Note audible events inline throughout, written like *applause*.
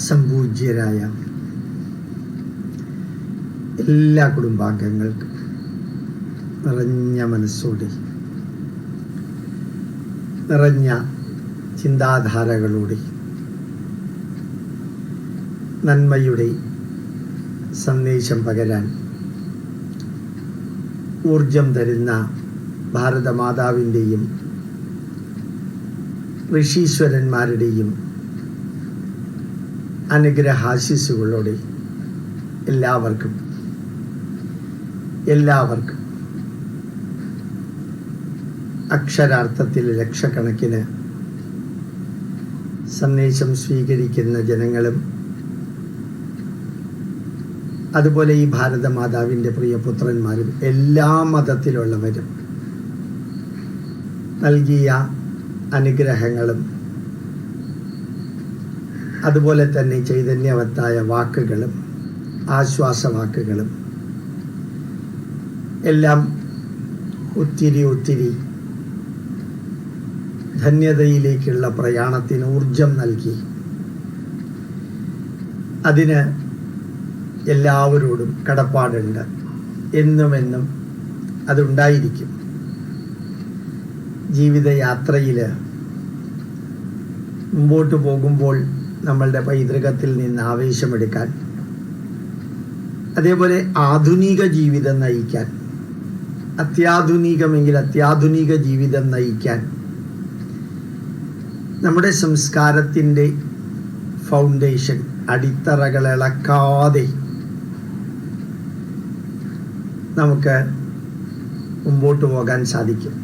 സംപൂജ്യരായ എല്ലാ കുടുംബാംഗങ്ങൾക്കും നിറഞ്ഞ മനസ്സോടെ നിറഞ്ഞ ചിന്താധാരകളോടെ നന്മയുടെ സന്ദേശം പകരാൻ ഊർജം തരുന്ന ഭാരതമാതാവിന്റെയും ഋഷീശ്വരന്മാരുടെയും അനുഗ്രഹാശിസുകളോടെ എല്ലാവർക്കും എല്ലാവർക്കും അക്ഷരാർത്ഥത്തിൽ ലക്ഷക്കണക്കിന് സന്ദേശം സ്വീകരിക്കുന്ന ജനങ്ങളും അതുപോലെ ഈ ഭാരതമാതാവിന്റെ പ്രിയപുത്രന്മാരും എല്ലാ മതത്തിലുള്ളവരും നൽകിയ അനുഗ്രഹങ്ങളും അതുപോലെ തന്നെ ചൈതന്യവത്തായ വാക്കുകളും ആശ്വാസവാക്കുകളും എല്ലാം ഒത്തിരി ഒത്തിരി ധന്യതയിലേക്കുള്ള പ്രയാണത്തിന് ഊർജം നൽകി. അതിന് എല്ലാവരോടും കടപ്പാടുണ്ട്. എന്നും എന്നും അതുണ്ടായിരിക്കും. ജീവിതയാത്രയിൽ മുമ്പോട്ട് പോകുമ്പോൾ നമ്മളുടെ പൈതൃകത്തിൽ നിന്ന് ആവേശമെടുക്കാൻ അതേപോലെ ആധുനിക ജീവിതം നയിക്കാൻ അത്യാധുനികമെങ്കിൽ അത്യാധുനിക ജീവിതം നയിക്കാൻ നമ്മുടെ സംസ്കാരത്തിന്റെ ഫൗണ്ടേഷൻ അടിത്തറകൾ ഇളക്കാതെ നമുക്ക് മുമ്പോട്ട് പോകാൻ സാധിക്കും.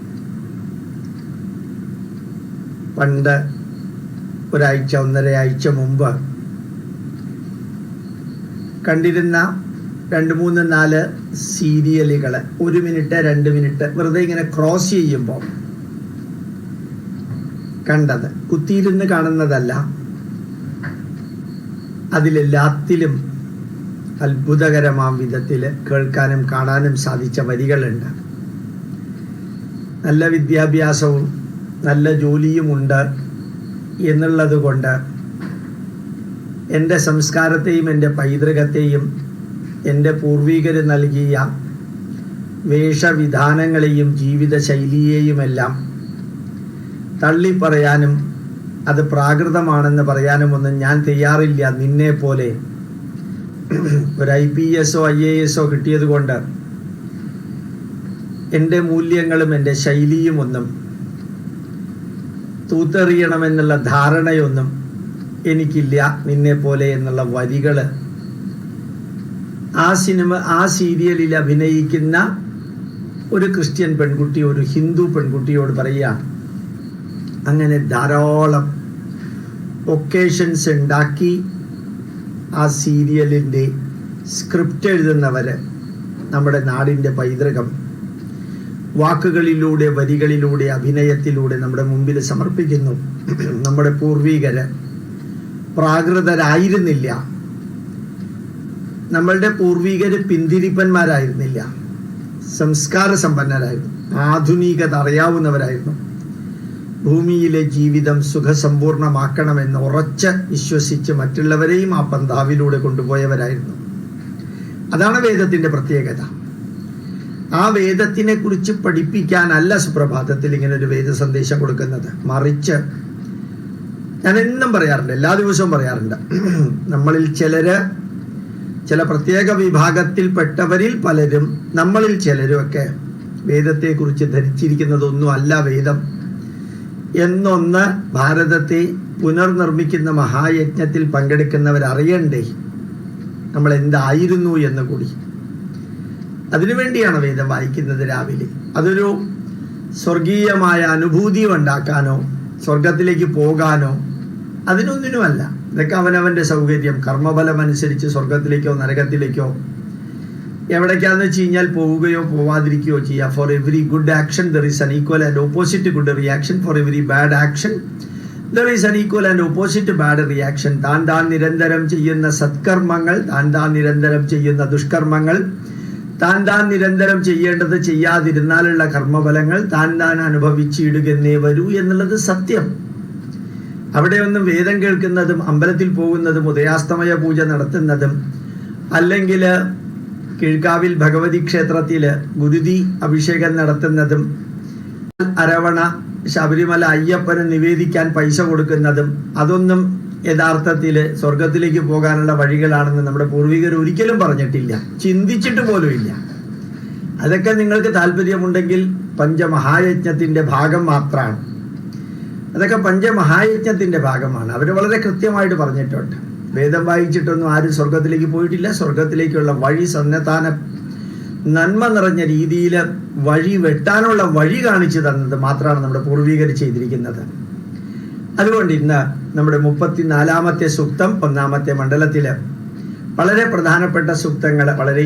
പണ്ട് ഒരാഴ്ച ഒന്നര ആഴ്ച മുമ്പ് കണ്ടിരുന്ന രണ്ട് മൂന്ന് നാല് സീരിയലുകൾ ഒരു മിനിറ്റ് രണ്ട് മിനിറ്റ് വെറുതെ ഇങ്ങനെ ക്രോസ് ചെയ്യുമ്പോൾ കണ്ടത്. കുത്തിയിരുന്ന് കാണുന്നതല്ല. അതിലെല്ലാത്തിലും അത്ഭുതകരമാം വിധത്തിൽ കേൾക്കാനും കാണാനും സാധിച്ച വരികളുണ്ട്. നല്ല വിദ്യാഭ്യാസവും നല്ല ജോലിയുമുണ്ട് എന്നുള്ളത് കൊണ്ട് എന്റെ സംസ്കാരത്തെയും എന്റെ പൈതൃകത്തെയും എന്റെ പൂർവികർ നൽകിയ വേഷവിധാനങ്ങളെയും ജീവിതശൈലിയെയുമെല്ലാം തള്ളിപ്പറയാനും അത് പ്രാകൃതമാണെന്ന് പറയാനും ഒന്നും ഞാൻ തയ്യാറില്ല. നിന്നെ പോലെ ഒരു ഐ പി എസോ ഐ എ എസോ കിട്ടിയത് കൊണ്ട് എന്റെ മൂല്യങ്ങളും എന്റെ ശൈലിയും ഒന്നും തൂത്തെറിയണമെന്നുള്ള ധാരണയൊന്നും എനിക്കില്ല നിന്നെ പോലെ എന്നുള്ള വരികൾ ആ സിനിമ ആ സീരിയലിൽ അഭിനയിക്കുന്ന ഒരു ക്രിസ്ത്യൻ പെൺകുട്ടി ഒരു ഹിന്ദു പെൺകുട്ടിയോട് പറയുകയാണ് അങ്ങനെ ധാരാളം ഒക്കേഷൻസ് ഉണ്ടാക്കി ആ സീരിയലിന്റെ സ്ക്രിപ്റ്റ് എഴുതുന്നവർ നമ്മുടെ നാടിന്റെ പൈതൃകം വാക്കുകളിലൂടെ വരികളിലൂടെ അഭിനയത്തിലൂടെ നമ്മുടെ മുമ്പിൽ സമർപ്പിക്കുന്നു. നമ്മുടെ പൂർവീകര് പ്രാകൃതരായിരുന്നില്ല. നമ്മളുടെ പൂർവീകര് പിന്തിരിപ്പന്മാരായിരുന്നില്ല. സംസ്കാര സമ്പന്നരായിരുന്നു. ആധുനികത അറിയാവുന്നവരായിരുന്നു. ഭൂമിയിലെ ജീവിതം സുഖസമ്പൂർണമാക്കണമെന്ന് ഉറച്ച് വിശ്വസിച്ച് മറ്റുള്ളവരെയും ആ പന്താവിലൂടെ കൊണ്ടുപോയവരായിരുന്നു. അതാണ് വേദത്തിന്റെ പ്രത്യേകത. ആ വേദത്തിനെ കുറിച്ച് പഠിപ്പിക്കാനല്ല സുപ്രഭാതത്തിൽ ഇങ്ങനെ ഒരു വേദ സന്ദേശം കൊടുക്കുന്നത്. മറിച്ച് ഞാൻ എന്നും പറയാറുണ്ട് എല്ലാ ദിവസവും പറയാറുണ്ട്. *clears throat* നമ്മളിൽ ചിലര് ചില പ്രത്യേക വിഭാഗത്തിൽപ്പെട്ടവരിൽ പലരും നമ്മളിൽ ചിലരുമൊക്കെ വേദത്തെക്കുറിച്ച് ധരിച്ചിരിക്കുന്നതൊന്നും അല്ല വേദം എന്നൊന്ന് ഭാരതത്തെ പുനർനിർമ്മിക്കുന്ന മഹായജ്ഞത്തിൽ പങ്കെടുക്കുന്നവർ അറിയണ്ടേ നമ്മൾ എന്തായിരുന്നു എന്ന് കൂടി. അതിനുവേണ്ടിയാണ് വേദം വായിക്കുന്നത് രാവിലെ? അതൊരു സ്വർഗീയമായ അനുഭൂതി ഉണ്ടാക്കാനോ സ്വർഗത്തിലേക്ക് പോകാനോ അതിനൊന്നിനുമല്ല. ഇതൊക്കെ അവനവന്റെ സൗകര്യം. കർമ്മഫലം അനുസരിച്ച് സ്വർഗത്തിലേക്കോ നരകത്തിലേക്കോ എവിടേക്കാന്ന് വെച്ച് കഴിഞ്ഞാൽ പോവുകയോ പോവാതിരിക്കുകയോ ചെയ്യുക for every good action there is an equal and opposite good reaction for every bad action there is an equal and opposite bad reaction താൻ താൻ നിരന്തരം ചെയ്യുന്ന സത്കർമ്മങ്ങൾ താൻ താൻ നിരന്തരം ചെയ്യുന്ന ദുഷ്കർമ്മങ്ങൾ താൻ താൻ നിരന്തരം ചെയ്യേണ്ടത് ചെയ്യാതിരുന്നാലുള്ള കർമ്മഫലങ്ങൾ താൻ താൻ അനുഭവിച്ചിടുകന്നേ വരൂ എന്നുള്ളത് സത്യം. അവിടെ ഒന്നും വേദം കേൾക്കുന്നതും അമ്പലത്തിൽ പോകുന്നതും ഉദയാസ്തമയ പൂജ നടത്തുന്നതും അല്ലെങ്കിൽ കിഴ്ക്കാവിൽ ഭഗവതി ക്ഷേത്രത്തിൽ ഗുരുതി അഭിഷേകം നടത്തുന്നതും അരവണ ശബരിമല അയ്യപ്പന് നിവേദിക്കാൻ പൈസ കൊടുക്കുന്നതും അതൊന്നും യഥാർത്ഥത്തിൽ സ്വർഗത്തിലേക്ക് പോകാനുള്ള വഴികളാണെന്ന് നമ്മുടെ പൂർവികർ ഒരിക്കലും പറഞ്ഞിട്ടില്ല. ചിന്തിച്ചിട്ട് പോലും ഇല്ല. അതൊക്കെ നിങ്ങൾക്ക് താല്പര്യമുണ്ടെങ്കിൽ പഞ്ചമഹായജ്ഞത്തിന്റെ ഭാഗം മാത്രമാണ്. അതൊക്കെ പഞ്ചമഹായജ്ഞത്തിന്റെ ഭാഗമാണ്. അവർ വളരെ കൃത്യമായിട്ട് പറഞ്ഞിട്ടുണ്ട്. വേദം വായിച്ചിട്ടൊന്നും ആരും സ്വർഗത്തിലേക്ക് പോയിട്ടില്ല. സ്വർഗത്തിലേക്കുള്ള വഴി സന്നദ്ധാന നന്മ നിറഞ്ഞ രീതിയിൽ വഴി വെട്ടാനുള്ള വഴി കാണിച്ചു തന്നത് മാത്രമാണ് നമ്മുടെ പൂർവികർ ചെയ്തിരിക്കുന്നത്. അതുകൊണ്ട് ഇന്ന് നമ്മുടെ മുപ്പത്തിനാലാമത്തെ സൂക്തം ഒന്നാമത്തെ മണ്ഡലത്തിൽ വളരെ പ്രധാനപ്പെട്ട സൂക്തങ്ങൾ വളരെ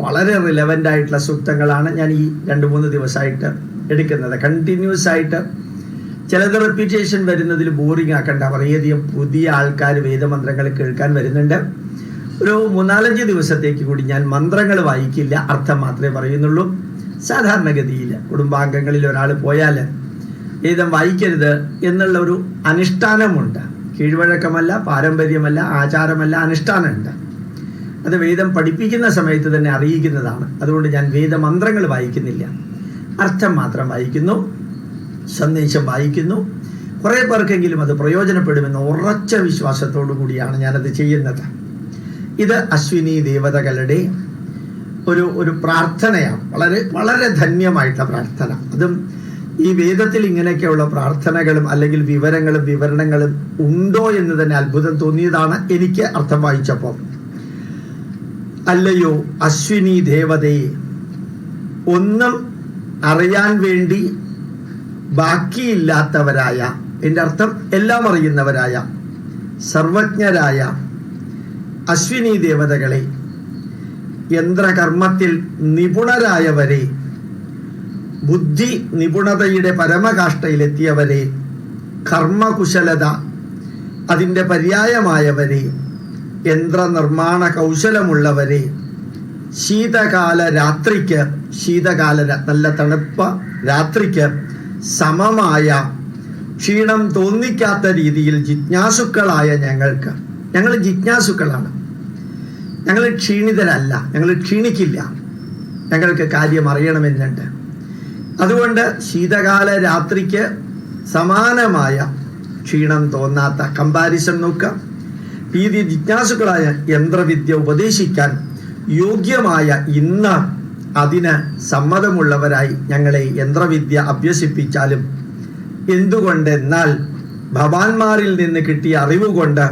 വളരെ റിലവന്റ് ആയിട്ടുള്ള സൂക്തങ്ങളാണ് ഞാൻ ഈ രണ്ട് മൂന്ന് ദിവസമായിട്ട് എടുക്കുന്നത്. കണ്ടിന്യൂസ് ആയിട്ട് ചിലത് റെപ്യൂട്ടേഷൻ വരുന്നതിൽ ബോറിംഗ് ആക്കണ്ട. വളരെയധികം പുതിയ ആൾക്കാർ വേദമന്ത്രങ്ങൾ കേൾക്കാൻ വരുന്നുണ്ട്. ഒരു മൂന്നാലഞ്ച് ദിവസത്തേക്ക് കൂടി ഞാൻ മന്ത്രങ്ങൾ വായിക്കില്ല അർത്ഥം മാത്രമേ പറയുന്നുള്ളൂ. സാധാരണഗതിയിൽ കുടുംബാംഗങ്ങളിൽ ഒരാൾ പോയാൽ വേദം വായിക്കരുത് എന്നുള്ള ഒരു അനുഷ്ഠാനമുണ്ട്. കീഴ്വഴക്കമല്ല പാരമ്പര്യമല്ല ആചാരമല്ല അനുഷ്ഠാനമുണ്ട്. അത് വേദം പഠിപ്പിക്കുന്ന സമയത്ത് തന്നെ അറിയിക്കുന്നതാണ്. അതുകൊണ്ട് ഞാൻ വേദമന്ത്രങ്ങൾ വായിക്കുന്നില്ല. അർത്ഥം മാത്രം വായിക്കുന്നു സന്ദേശം വായിക്കുന്നു. കുറേ പേർക്കെങ്കിലും അത് പ്രയോജനപ്പെടുമെന്ന ഉറച്ച വിശ്വാസത്തോടു കൂടിയാണ് ഞാനത് ചെയ്യുന്നത്. ഇത് അശ്വിനി ദേവതകളുടെ ഒരു ഒരു പ്രാർത്ഥനയാണ്. വളരെ വളരെ ധന്യമായിട്ടുള്ള പ്രാർത്ഥന. അതും ഈ വേദത്തിൽ ഇങ്ങനെയൊക്കെയുള്ള പ്രാർത്ഥനകളും അല്ലെങ്കിൽ വിവരങ്ങളും വിവരണങ്ങളും ഉണ്ടോ എന്ന് തന്നെ അത്ഭുതം തോന്നിയതാണ് എനിക്ക് അർത്ഥം വായിച്ചപ്പോൾ. അല്ലയോ അശ്വിനി ദേവതയെ ഒന്നും അറിയാൻ വേണ്ടി ബാക്കിയില്ലാത്തവരായ എന്റെ അർത്ഥം എല്ലാം അറിയുന്നവരായ സർവജ്ഞരായ അശ്വിനി ദേവതകളെ യന്ത്രകർമ്മത്തിൽ നിപുണരായവരെ ബുദ്ധി നിപുണതയുടെ പരമകാഷ്ഠയിലെത്തിയവരെ കർമ്മകുശലത അതിന്റെ പര്യായമായവരെ യന്ത്രനിർമ്മാണ കൗശലമുള്ളവരെ ശീതകാല രാത്രിക്ക് ശീതകാല നല്ല തണുപ്പ രാത്രിക്ക് സമമായ ക്ഷീണം തോന്നിക്കാത്ത രീതിയിൽ ജിജ്ഞാസുക്കളായ ഞങ്ങൾക്ക്. ഞങ്ങൾ ജിജ്ഞാസുക്കളാണ്. ഞങ്ങൾ ക്ഷീണിതരല്ല. ഞങ്ങൾ ക്ഷീണിക്കില്ല. ഞങ്ങൾക്ക് കാര്യം അറിയണമെന്നുണ്ട്. അതുകൊണ്ട് ശീതകാല രാത്രിക്ക് സമാനമായ ക്ഷീണം തോന്നാത്ത കമ്പാരിസൺ നോക്കാം. ഭീതി ജിജ്ഞാസുക്കളായ യന്ത്രവിദ്യ ഉപദേശിക്കാൻ യോഗ്യമായ ഇന്ന് അതിന് സമ്മതമുള്ളവരായി ഞങ്ങളെ യന്ത്രവിദ്യ അഭ്യസിപ്പിച്ചാലും എന്തുകൊണ്ടെന്നാൽ ഭവാന്മാരിൽ നിന്ന് കിട്ടിയ അറിവ് കൊണ്ട്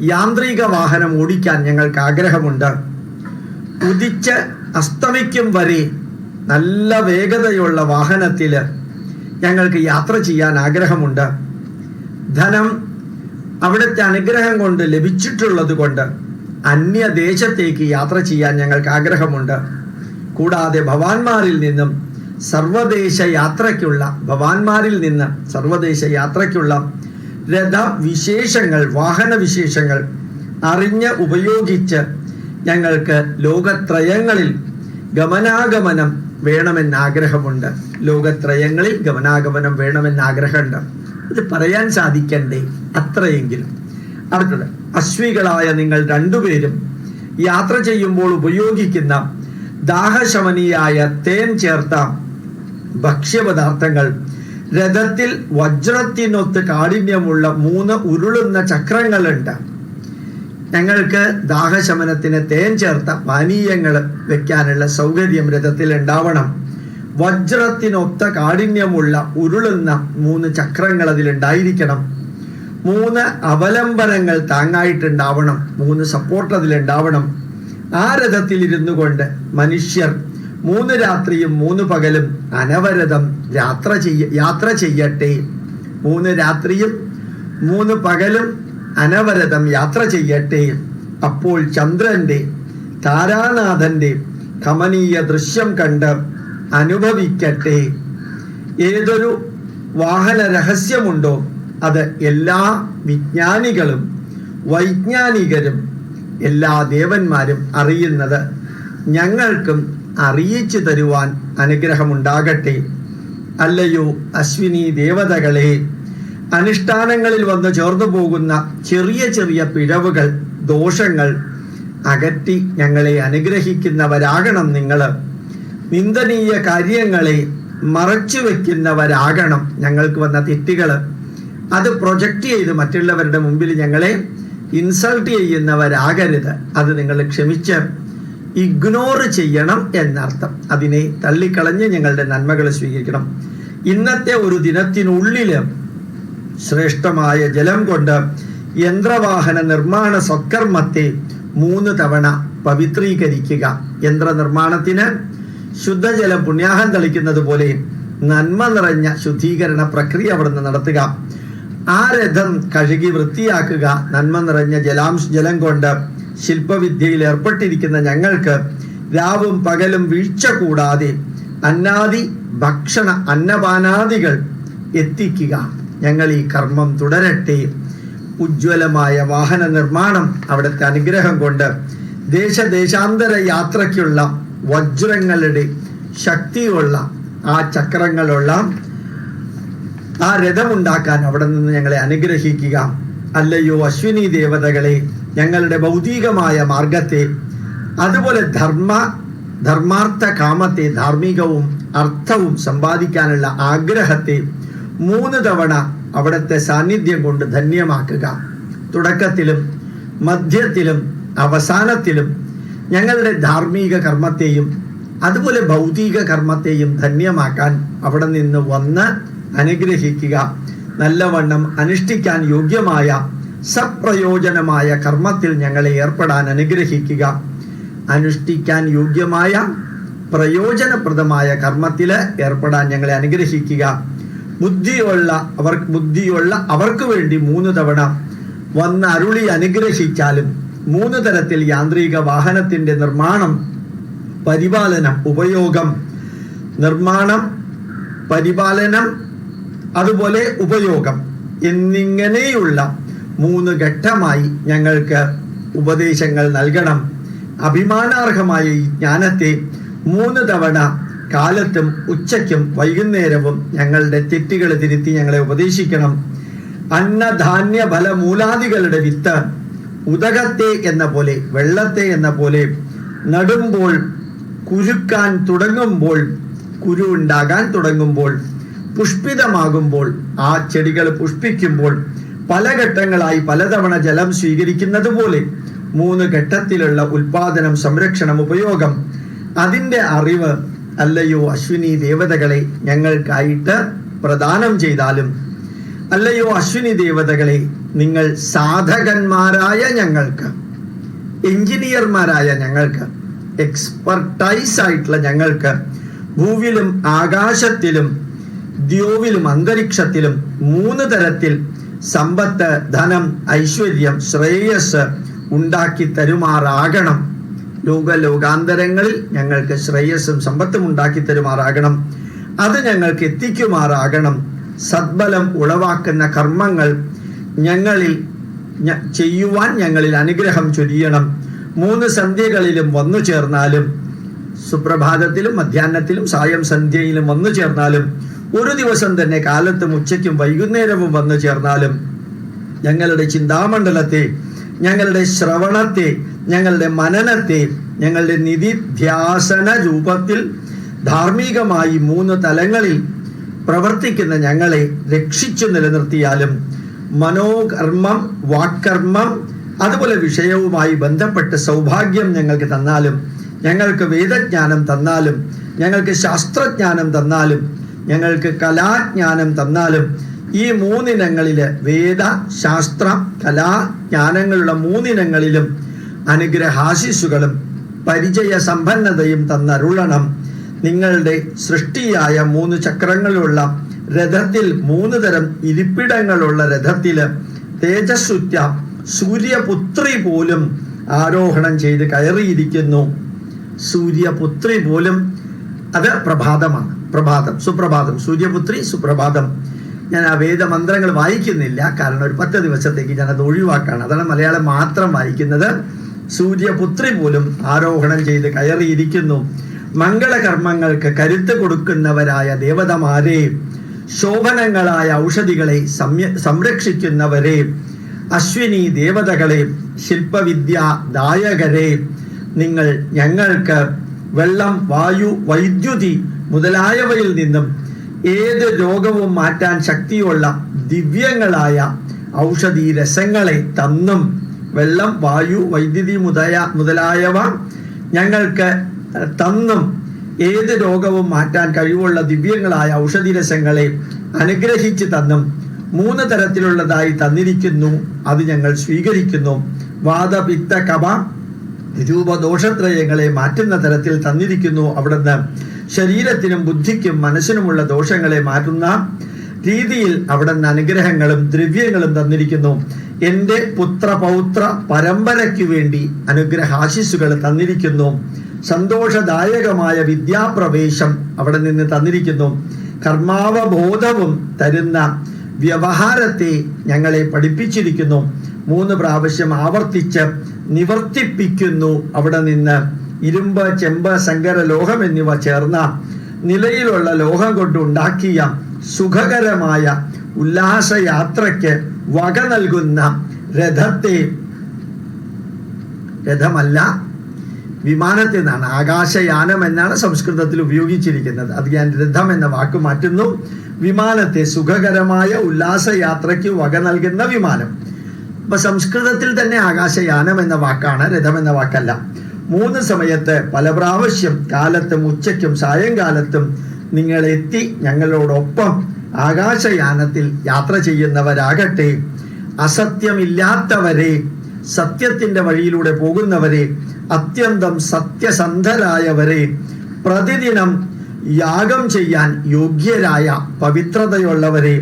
യാന്ത്രിക വാഹനം ഓടിക്കാൻ ഞങ്ങൾക്ക് ആഗ്രഹമുണ്ട്. ഉദിച്ച് അസ്തമിക്കും വരെ നല്ല വേഗതയുള്ള വാഹനത്തിൽ ഞങ്ങൾക്ക് യാത്ര ചെയ്യാൻ ആഗ്രഹമുണ്ട്. ധനം അവിടുത്തെ അനുഗ്രഹം കൊണ്ട് ലഭിച്ചിട്ടുള്ളത് കൊണ്ട് അന്യദേശത്തേക്ക് യാത്ര ചെയ്യാൻ ഞങ്ങൾക്ക് ആഗ്രഹമുണ്ട്. കൂടാതെ ഭവാന്മാരിൽ നിന്നും സർവദേശ യാത്രയ്ക്കുള്ള ഭവാന്മാരിൽ നിന്ന് സർവദേശ യാത്രയ്ക്കുള്ള രഥ വിശേഷങ്ങൾ വാഹന വിശേഷങ്ങൾ അറിഞ്ഞ് ഉപയോഗിച്ച് ഞങ്ങൾക്ക് ലോകത്രയങ്ങളിൽ ഗമനാഗമനം വേണമെന്ന് ആഗ്രഹമുണ്ട്. ലോകത്രയങ്ങളിൽ ഗമനാഗമനം വേണമെന്ന് ആഗ്രഹമുണ്ട്. ഇത് പറയാൻ സാധിക്കണ്ടേ? അത്രയെങ്കിലും. അടുത്തത് അശ്വികളായ നിങ്ങൾ രണ്ടുപേരും യാത്ര ചെയ്യുമ്പോൾ ഉപയോഗിക്കുന്ന ദാഹശമനിയായ തേൻ ചേർത്ത ഭക്ഷ്യപദാർത്ഥങ്ങൾ രഥത്തിൽ വജ്രത്തിനൊത്ത് കാഠിന്യമുള്ള മൂന്ന് ഉരുളുന്ന ചക്രങ്ങളുണ്ട്. ഞങ്ങൾക്ക് ദാഹശമനത്തിന് തേൻ ചേർത്ത പാനീയങ്ങൾ വെക്കാനുള്ള സൗകര്യം രഥത്തിൽ ഉണ്ടാവണം വജ്രത്തിനൊത്ത കാഠിന്യമുള്ള ഉരുളുന്ന മൂന്ന് ചക്രങ്ങൾ അതിലുണ്ടായിരിക്കണം. മൂന്ന് അവലംബനങ്ങൾ താങ്ങായിട്ടുണ്ടാവണം. മൂന്ന് സപ്പോർട്ട് അതിലുണ്ടാവണം. ആ രഥത്തിൽ ഇരുന്നു കൊണ്ട് മനുഷ്യർ മൂന്ന് രാത്രിയും മൂന്ന് പകലും അനവരതം യാത്ര ചെയ്യ യാത്ര ചെയ്യട്ടെ. മൂന്ന് രാത്രിയും മൂന്ന് പകലും അനവരതം യാത്ര ചെയ്യട്ടെ. അപ്പോൾ ചന്ദ്രന്റെ താരാനാഥന്റെ കമനീയ ദൃശ്യം കണ്ട് അനുഭവിക്കട്ടെ. ഏതൊരു വാഹന രഹസ്യമുണ്ടോ അത് എല്ലാ വിജ്ഞാനികളും വൈജ്ഞാനികരും എല്ലാ ദേവന്മാരും അറിയുന്നത് ഞങ്ങൾക്കും അറിയിച്ചു തരുവാൻ അനുഗ്രഹമുണ്ടാകട്ടെ. അല്ലയോ അശ്വിനി ദേവതകളെ. അനുഷ്ഠാനങ്ങളിൽ വന്ന് ചേർന്നു പോകുന്ന ചെറിയ ചെറിയ പിഴവുകൾ ദോഷങ്ങൾ അകറ്റി ഞങ്ങളെ അനുഗ്രഹിക്കുന്നവരാകണം നിങ്ങൾ നിന്ദനീയ കാര്യങ്ങളെ മറച്ചു വെക്കുന്നവരാകണം ഞങ്ങൾക്ക് വന്ന തെറ്റുകൾ അത് പ്രൊജക്റ്റ് ചെയ്ത് മറ്റുള്ളവരുടെ മുമ്പിൽ ഞങ്ങളെ ഇൻസൾട്ട് ചെയ്യുന്നവരാകരുത്. അത് നിങ്ങൾ ക്ഷമിച്ച് ഇഗ്നോർ ചെയ്യണം എന്നർത്ഥം. അതിനെ തള്ളിക്കളഞ്ഞ് ഞങ്ങളുടെ നന്മകൾ സ്വീകരിക്കണം. ഇന്നത്തെ ഒരു ദിനത്തിനുള്ളിൽ ശ്രേഷ്ഠമായ ജലം കൊണ്ട് യന്ത്രവാഹന നിർമ്മാണ സ്വക്കർമ്മത്തെ മൂന്ന് തവണ പവിത്രീകരിക്കുക. യന്ത്ര നിർമ്മാണത്തിന് ശുദ്ധജലം പുണ്യാഹം തളിക്കുന്നത് പോലെ നന്മ നിറഞ്ഞ ശുദ്ധീകരണ പ്രക്രിയ അവിടുന്ന് നടത്തുക. ആ രഥം കഴുകി വൃത്തിയാക്കുക. നന്മ നിറഞ്ഞ ജലാംശ ജലം കൊണ്ട് ശില്പവിദ്യയിൽ ഏർപ്പെട്ടിരിക്കുന്ന ഞങ്ങൾക്ക് രാവും പകലും വീഴ്ച കൂടാതെ അന്നാദി ഭക്ഷണ അന്നപാനാദികൾ എത്തിക്കുക. ഞങ്ങൾ ഈ കർമ്മം തുടരട്ടെ. ഉജ്ജ്വലമായ വാഹന നിർമ്മാണം അവിടുത്തെ അനുഗ്രഹം കൊണ്ട് ദേശദേശാന്തര യാത്രയ്ക്കുള്ള വജ്രങ്ങളുടെ ശക്തിയുള്ള ആ ചക്രങ്ങളുള്ള ആ രഥമുണ്ടാക്കാൻ അവിടെ നിന്ന് ഞങ്ങളെ അനുഗ്രഹിക്കുക. അല്ലയോ അശ്വിനി ദേവതകളെ ഞങ്ങളുടെ ഭൗതികമായ മാർഗത്തെ അതുപോലെ ധർമ്മ ധർമാർത്ഥ കാമത്തെ ധാർമ്മികവും അർത്ഥവും സമ്പാദിക്കാനുള്ള ആഗ്രഹത്തെ മൂന്ന് തവണ അവിടുത്തെ സാന്നിധ്യം കൊണ്ട് ധന്യമാക്കുക. തുടക്കത്തിലും മധ്യത്തിലും അവസാനത്തിലും ഞങ്ങളുടെ ധാർമ്മിക കർമ്മത്തെയും അതുപോലെ ഭൗതിക കർമ്മത്തെയും ധന്യമാക്കാൻ അവിടെ നിന്ന് വന്ന് അനുഗ്രഹിക്കുക. നല്ലവണ്ണം അനുഷ്ഠിക്കാൻ യോഗ്യമായ സപ്രയോജനമായ കർമ്മത്തിൽ ഞങ്ങളെ ഏർപ്പെടാൻ അനുഗ്രഹിക്കുക. അനുഷ്ഠിക്കാൻ യോഗ്യമായ പ്രയോജനപ്രദമായ കർമ്മത്തിൽ ഏർപ്പെടാൻ ഞങ്ങളെ അനുഗ്രഹിക്കുക. ബുദ്ധിയുള്ള അവർ ബുദ്ധിയുള്ള അവർക്ക് വേണ്ടി മൂന്ന് തവണ വന്ന് അരുളി അനുഗ്രഹിച്ചാലും മൂന്ന് തരത്തിൽ യാന്ത്രിക വാഹനത്തിന്റെ നിർമ്മാണം പരിപാലനം ഉപയോഗം നിർമ്മാണം പരിപാലനം അതുപോലെ ഉപയോഗം എന്നിങ്ങനെയുള്ള മൂന്ന് ഘട്ടമായി ഞങ്ങൾക്ക് ഉപദേശങ്ങൾ നൽകണം. അഭിമാനാർഹമായ ഈ ജ്ഞാനത്തെ മൂന്ന് തവണ കാലത്തും ഉച്ചയ്ക്കും വൈകുന്നേരവും ഞങ്ങളുടെ തെറ്റുകൾ തിരുത്തി ഞങ്ങളെ ഉപദേശിക്കണം. അന്നധാന്യ ഫലമൂലാദികളുടെ വിത്ത് ഉദകത്തെ എന്ന പോലെ വെള്ളത്തെ എന്ന പോലെ നടുമ്പോൾ കുരുക്കാൻ തുടങ്ങുമ്പോൾ കുരു ഉണ്ടാകാൻ തുടങ്ങുമ്പോൾ പുഷ്പിതമാകുമ്പോൾ ആ ചെടികൾ പുഷ്പിക്കുമ്പോൾ പല ഘട്ടങ്ങളായി പലതവണ ജലം സ്വീകരിക്കുന്നത് പോലെ മൂന്ന് ഘട്ടത്തിലുള്ള ഉൽപാദനം സംരക്ഷണം ഉപയോഗം. അതിന്റെ അറിവ് അല്ലയോ അശ്വിനി ദേവതകളെ ഞങ്ങൾക്കായിട്ട് പ്രദാനം ചെയ്താലും? അല്ലയോ അശ്വിനി ദേവതകളെ നിങ്ങൾ സാധകന്മാരായ ഞങ്ങൾക്ക് എഞ്ചിനീയർമാരായ ഞങ്ങൾക്ക് എക്സ്പെർട്ടൈസ് ആയിട്ടുള്ള ഞങ്ങൾക്ക് ഭൂവിലും ആകാശത്തിലും ദ്യോവിലും അന്തരീക്ഷത്തിലും മൂന്ന് തരത്തിൽ സമ്പത്ത് ധനം ഐശ്വര്യം ശ്രേയസ് ഉണ്ടാക്കി തരുമാറാകണം. ലോക ലോകാന്തരങ്ങളിൽ ഞങ്ങൾക്ക് ശ്രേയസ്സും സമ്പത്തും ഉണ്ടാക്കി തരുമാറാകണം. അത് ഞങ്ങൾക്ക് എത്തിക്കുമാറാകണം. സദ്ബലം ഉളവാക്കുന്ന കർമ്മങ്ങൾ ഞങ്ങളിൽ ചെയ്യുവാൻ ഞങ്ങളിൽ അനുഗ്രഹം ചൊരിയണം. മൂന്ന് സന്ധ്യകളിലും വന്നു ചേർന്നാലും സുപ്രഭാതത്തിലും മധ്യാഹ്നത്തിലും സായം സന്ധ്യയിലും വന്നു ചേർന്നാലും ഒരു ദിവസം തന്നെ കാലത്തും ഉച്ചയ്ക്കും വൈകുന്നേരവും വന്നു ചേർന്നാലും ഞങ്ങളുടെ ചിന്താമണ്ഡലത്തെ ഞങ്ങളുടെ ശ്രവണത്തെ ഞങ്ങളുടെ മനനത്തെ ഞങ്ങളുടെ നിധിധ്യാസന രൂപത്തിൽ ധാർമ്മികമായി മൂന്ന് തലങ്ങളിൽ പ്രവർത്തിക്കുന്ന ഞങ്ങളെ രക്ഷിച്ചു നിലനിർത്തിയാലും മനോകർമ്മം വാക്കർമ്മം അതുപോലെ വിഷയവുമായി ബന്ധപ്പെട്ട് സൗഭാഗ്യം ഞങ്ങൾക്ക് തന്നാലും ഞങ്ങൾക്ക് വേദജ്ഞാനം തന്നാലും ഞങ്ങൾക്ക് ശാസ്ത്രജ്ഞാനം തന്നാലും ഞങ്ങൾക്ക് കലാജ്ഞാനം തന്നാലും ഈ മൂന്നിനങ്ങളിൽ വേദ ശാസ്ത്ര കലാജ്ഞാനങ്ങളുടെ മൂന്നിനങ്ങളിലും അനുഗ്രഹാശിസുകളും പരിചയ സമ്പന്നതയും തന്നരുളണം. നിങ്ങളുടെ സൃഷ്ടിയായ മൂന്ന് ചക്രങ്ങളുള്ള രഥത്തിൽ മൂന്ന് തരം ഇരിപ്പിടങ്ങളുള്ള രഥത്തിൽ തേജസ്സുറ്റ സൂര്യപുത്രി പോലും ആരോഹണം ചെയ്ത് കയറിയിരിക്കുന്നു. സൂര്യപുത്രി പോലും അത് പ്രഭാതമാണ്. പ്രഭാതം സുപ്രഭാതം. സൂര്യപുത്രി സുപ്രഭാതം. ഞാൻ ആ വേദമന്ത്രങ്ങൾ വായിക്കുന്നില്ല. കാരണം ഒരു പത്ത് ദിവസത്തേക്ക് ഞാൻ അത് ഒഴിവാക്കാണ്. അതാണ് മലയാളം മാത്രം വായിക്കുന്നത്. സൂര്യപുത്രി പോലും ആരോഹണം ചെയ്ത് കയറിയിരിക്കുന്നു. മംഗളകർമ്മങ്ങൾക്ക് കരുത്ത് കൊടുക്കുന്നവരായ ദേവതമാരെ ശോഭനങ്ങളായ ഔഷധികളെ സംയ സംരക്ഷിക്കുന്നവരെ അശ്വിനി ദേവതകളെ ശില്പവിദ്യ ദായകരെ നിങ്ങൾ ഞങ്ങൾക്ക് വെള്ളം വായു വൈദ്യുതി മുതലായവയിൽ നിന്നും ഏത് രോഗവും മാറ്റാൻ ശക്തിയുള്ള ദിവ്യങ്ങളായ ഔഷധി രസങ്ങളെ തന്നും വെള്ളം വായു വൈദ്യുതി മുതായ മുതലായവ ഞങ്ങൾക്ക് തന്നും ഏത് രോഗവും മാറ്റാൻ കഴിവുള്ള ദിവ്യങ്ങളായ ഔഷധി രസങ്ങളെ അനുഗ്രഹിച്ച് തന്നും മൂന്ന് തരത്തിലുള്ളതായി തന്നിരിക്കുന്നു. അത് ഞങ്ങൾ സ്വീകരിക്കുന്നു. വാദപിത്ത കപ രൂപദോഷത്രയങ്ങളെ മാറ്റുന്ന തരത്തിൽ തന്നിരിക്കുന്നു അവിടുന്ന്. ശരീരത്തിനും ബുദ്ധിക്കും മനസ്സിനുമുള്ള ദോഷങ്ങളെ മാറ്റുന്ന രീതിയിൽ അവിടുന്ന് അനുഗ്രഹങ്ങളും ദ്രവ്യങ്ങളും തന്നിരിക്കുന്നു. എന്റെ പുത്ര പൗത്ര പരമ്പരയ്ക്ക് വേണ്ടി അനുഗ്രഹാശിസുകൾ തന്നിരിക്കുന്നു. സന്തോഷദായകമായ വിദ്യാപ്രവേശം അവിടെ നിന്ന് തന്നിരിക്കുന്നു. കർമാവബോധവും തരുന്ന വ്യവഹാരത്തെ ഞങ്ങളെ പഠിപ്പിച്ചിരിക്കുന്നു. മൂന്ന് പ്രാവശ്യം ആവർത്തിച്ച് നിവർത്തിപ്പിക്കുന്നു അവിടെ നിന്ന്. ഇരുമ്പ് ചെമ്പ് ശങ്കര ലോഹം എന്നിവ ചേർന്ന നിലയിലുള്ള ലോഹം കൊണ്ട് ഉണ്ടാക്കിയ സുഖകരമായ ഉല്ലാസയാത്രയ്ക്ക് വക നൽകുന്ന രഥത്തെ രഥമല്ല വിമാനത്തിൽ നിന്നാണ്. ആകാശയാനം എന്നാണ് സംസ്കൃതത്തിൽ ഉപയോഗിച്ചിരിക്കുന്നത്. അത് ഞാൻ രഥം എന്ന വാക്ക് മാറ്റുന്നു. വിമാനത്തെ സുഖകരമായ ഉല്ലാസയാത്രയ്ക്ക് വക നൽകുന്ന വിമാനം. അപ്പൊ സംസ്കൃതത്തിൽ തന്നെ ആകാശയാനം എന്ന വാക്കാണ് രഥം എന്ന വാക്കല്ല. മൂന്ന് സമയത്ത് പല പ്രാവശ്യം കാലത്തും ഉച്ചയ്ക്കും സായങ്കാലത്തും നിങ്ങൾ എത്തി ഞങ്ങളോടൊപ്പം ആകാശയാനത്തിൽ യാത്ര ചെയ്യുന്നവരാകട്ടെ. അസത്യമില്ലാത്തവരെ സത്യത്തിന്റെ വഴിയിലൂടെ പോകുന്നവരെ അത്യന്തം സത്യസന്ധരായവരെ പ്രതിദിനം യാഗം ചെയ്യാൻ യോഗ്യരായ പവിത്രതയുള്ളവരെ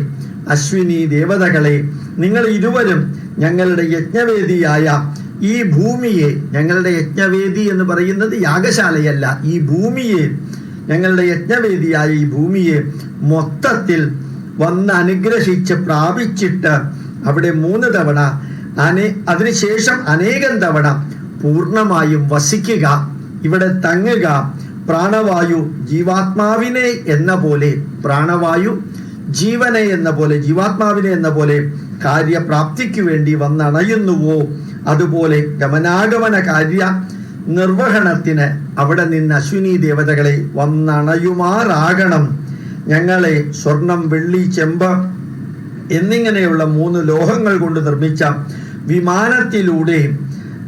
അശ്വിനി ദേവതകളെ നിങ്ങൾ ഇരുവരും ഞങ്ങളുടെ യജ്ഞവേദിയായ ഈ ഭൂമിയെ ഞങ്ങളുടെ യജ്ഞവേദി എന്ന് പറയുന്നത് യാഗശാലയല്ല. ഈ ഭൂമിയെ ഞങ്ങളുടെ യജ്ഞവേദിയായ ഈ ഭൂമിയെ മൊത്തത്തിൽ വന്ന് അനുഗ്രഹിച്ച് പ്രാപിച്ചിട്ട് അവിടെ മൂന്ന് തവണ അനേ അതിനുശേഷം അനേകം തവണ പൂർണമായും വസിക്കുക ഇവിടെ തങ്ങുക പ്രാണവായു ജീവാത്മാവിനെ എന്ന പോലെ പ്രാണവായു ജീവനെ എന്ന പോലെ ജീവാത്മാവിനെ എന്ന പോലെ കാര്യപ്രാപ്തിക്ക് വേണ്ടി വന്നണയുന്നുവോ? അതുപോലെ ഗമനാഗമന കാര്യ നിർവഹണത്തിന് അവിടെ നിന്ന് അശ്വിനി ദേവതകളെ വന്നണയുമാറാകണം. ഞങ്ങളെ സ്വർണം വെള്ളി ചെമ്പ് എന്നിങ്ങനെയുള്ള മൂന്ന് ലോഹങ്ങൾ കൊണ്ട് നിർമ്മിച്ച വിമാനത്തിലൂടെ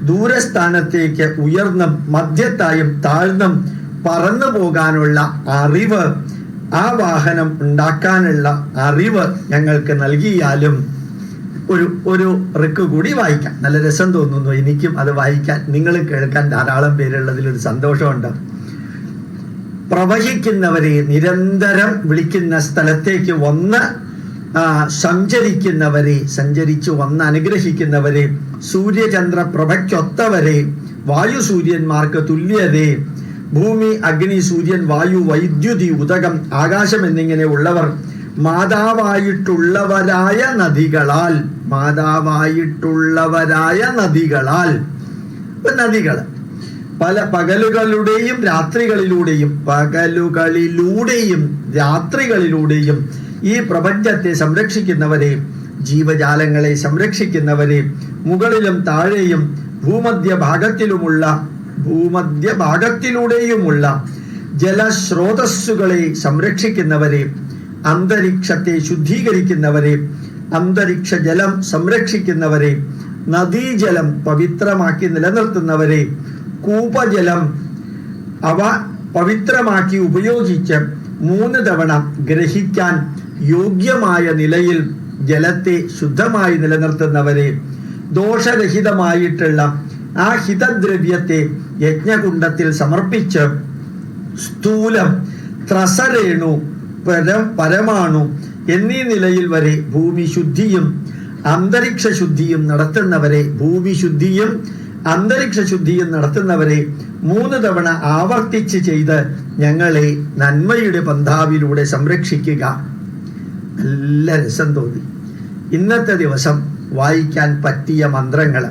ദൂരസ്ഥാനത്തേക്ക് ഉയർന്നും മധ്യത്തായും താഴ്ന്നും പറന്നു പോകാനുള്ള അറിവ് ആ വാഹനം ഉണ്ടാക്കാനുള്ള അറിവ് ഞങ്ങൾക്ക് നൽകിയാലും ഒരു ഒരു റിക്ക് കൂടി വായിക്കാം. നല്ല രസം തോന്നുന്നു എനിക്കും അത് വായിക്കാൻ. നിങ്ങൾ കേൾക്കാൻ ധാരാളം പേരുള്ളതിൽ ഒരു സന്തോഷമുണ്ട്. പ്രവഹിക്കുന്നവരെ നിരന്തരം വിളിക്കുന്ന സ്ഥലത്തേക്ക് വന്ന് സഞ്ചരിക്കുന്നവരെ സഞ്ചരിച്ചു വന്ന് അനുഗ്രഹിക്കുന്നവരെ സൂര്യചന്ദ്ര പ്രഭയ്ക്കൊത്തവരെ വായു സൂര്യന്മാർക്ക് തുല്യരെ ഭൂമി അഗ്നി സൂര്യൻ വായു വൈദ്യുതി ഉദകം ആകാശം എന്നിങ്ങനെ ഉള്ളവർ മാതാവായിട്ടുള്ളവരായ നദികളാൽ മാതാവായിട്ടുള്ളവരായ നദികളാൽ. നദികൾ. പല പകലുകളുടെയും രാത്രികളിലൂടെയും പകലുകളിലൂടെയും രാത്രികളിലൂടെയും ഈ പ്രപഞ്ചത്തെ സംരക്ഷിക്കുന്നവരെ ജീവജാലങ്ങളെ സംരക്ഷിക്കുന്നവരെ മുകളിലും താഴെയും ഭൂമധ്യ ഭാഗത്തിലുമുള്ള ഭൂമധ്യ ഭാഗത്തിലൂടെയുമുള്ള ജലസ്രോതസ്സുകളെ സംരക്ഷിക്കുന്നവരെ അന്തരീക്ഷത്തെ ശുദ്ധീകരിക്കുന്നവരെ അന്തരീക്ഷ ജലം സംരക്ഷിക്കുന്നവരെ നദീജലം പവിത്രമാക്കി നിലനിർത്തുന്നവരെ കൂപജലം അവ പവിത്രമാക്കി ഉപയോഗിച്ച് മൂന്ന് തവണ ഗ്രഹിക്കാൻ യോഗ്യമായ നിലയിൽ ജലത്തെ ശുദ്ധമായി നിലനിർത്തുന്നവരെ ദോഷരഹിതമായിട്ടുള്ള ആ ഹിതദ്രവ്യത്തെ യജ്ഞകുണ്ടത്തിൽ സമർപ്പിച്ച് സ്ഥൂലം ത്രസരേണു പരം പരമാണു എന്നീ നിലയിൽ വരെ ഭൂമി ശുദ്ധിയും അന്തരീക്ഷ ശുദ്ധിയും നടത്തുന്നവരെ ഭൂമി ശുദ്ധിയും അന്തരീക്ഷ ശുദ്ധിയും നടത്തുന്നവരെ മൂന്ന് തവണ ആവർത്തിച്ച് ചെയ്ത് ഞങ്ങളെ നന്മയുടെ പന്താവിലൂടെ സംരക്ഷിക്കുക. നല്ല രസം തോന്നി. ഇന്നത്തെ ദിവസം വായിക്കാൻ പറ്റിയ മന്ത്രങ്ങൾ.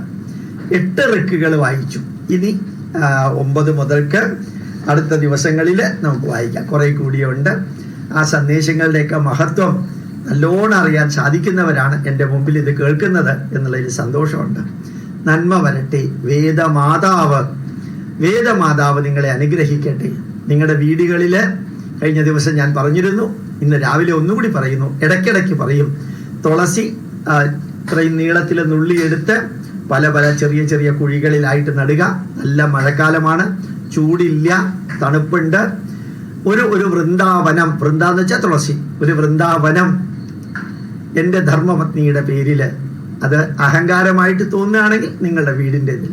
എട്ട് റിക്കുകൾ വായിച്ചു. ഇനി ഒമ്പത് മുതൽക്ക് അടുത്ത ദിവസങ്ങളിൽ നമുക്ക് വായിക്കാം. കുറെ കൂടിയുണ്ട്. ആ സന്ദേശങ്ങളുടെയൊക്കെ മഹത്വം നല്ലോണം അറിയാൻ സാധിക്കുന്നവരാണ് എന്റെ മുമ്പിൽ ഇത് കേൾക്കുന്നത് എന്നുള്ളതിൽ സന്തോഷമുണ്ട്. നന്മ വരട്ടെ. വേദമാതാവ് വേദമാതാവ് നിങ്ങളെ അനുഗ്രഹിക്കട്ടെ. നിങ്ങളുടെ വീടുകളിൽ കഴിഞ്ഞ ദിവസം ഞാൻ പറഞ്ഞിരുന്നു ഇന്ന് രാവിലെ ഒന്നുകൂടി പറയുന്നു ഇടയ്ക്കിടയ്ക്ക് പറയും തുളസി ഇത്രയും നീളത്തിൽ നുള്ളിയെടുത്ത് പല പല ചെറിയ ചെറിയ കുഴികളിലായിട്ട് നടുക. നല്ല മഴക്കാലമാണ് ചൂടില്ല തണുപ്പുണ്ട്. ഒരു ഒരു വൃന്ദാവനം വൃന്ദ എന്ന് വെച്ചാൽ തുളസി ഒരു വൃന്ദാവനം എന്റെ ധർമ്മപത്നിയുടെ പേരിൽ അത് അഹങ്കാരമായിട്ട് തോന്നുകയാണെങ്കിൽ നിങ്ങളുടെ വീടിന്റെ ഇതിൽ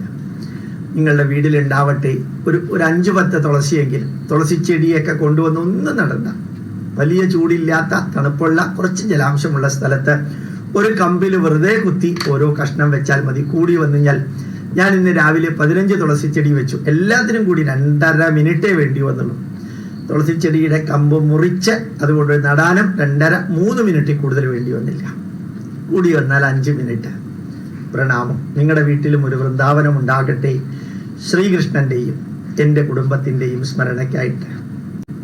നിങ്ങളുടെ വീട്ടിലുണ്ടാവട്ടെ ഒരു ഒരു അഞ്ച് പത്ത് തുളസിയെങ്കിലും തുളസി ചെടിയൊക്കെ കൊണ്ടുവന്ന് ഒന്നും നടന്ന വലിയ ചൂടില്ലാത്ത തണുപ്പുള്ള കുറച്ച് ജലാംശമുള്ള സ്ഥലത്ത് ഒരു കമ്പിൽ വെറുതെ കുത്തി ഓരോ കഷ്ണം വെച്ചാൽ മതി. കൂടി വന്നു കഴിഞ്ഞാൽ ഞാൻ ഇന്ന് രാവിലെ പതിനഞ്ച് തുളസി ചെടി വെച്ചു. എല്ലാത്തിനും കൂടി രണ്ടര മിനിറ്റേ വേണ്ടി വന്നുള്ളൂ തുളസി ചെടിയുടെ കമ്പ് മുറിച്ച് അതുകൊണ്ട് നടാനും രണ്ടര മൂന്ന് മിനിറ്റിൽ കൂടുതൽ വേണ്ടി വന്നില്ല. കൂടി വന്നാൽ അഞ്ച് മിനിറ്റ് പ്രണാമം. നിങ്ങളുടെ വീട്ടിലും ഒരു വൃന്ദാവനം ഉണ്ടാകട്ടെ. ശ്രീകൃഷ്ണന്റെയും എന്റെ കുടുംബത്തിന്റെയും സ്മരണയ്ക്കായിട്ട്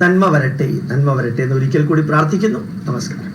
നന്മ വരട്ടെ നന്മ വരട്ടെ എന്ന് ഒരിക്കൽ കൂടി പ്രാർത്ഥിക്കുന്നു. നമസ്കാരം.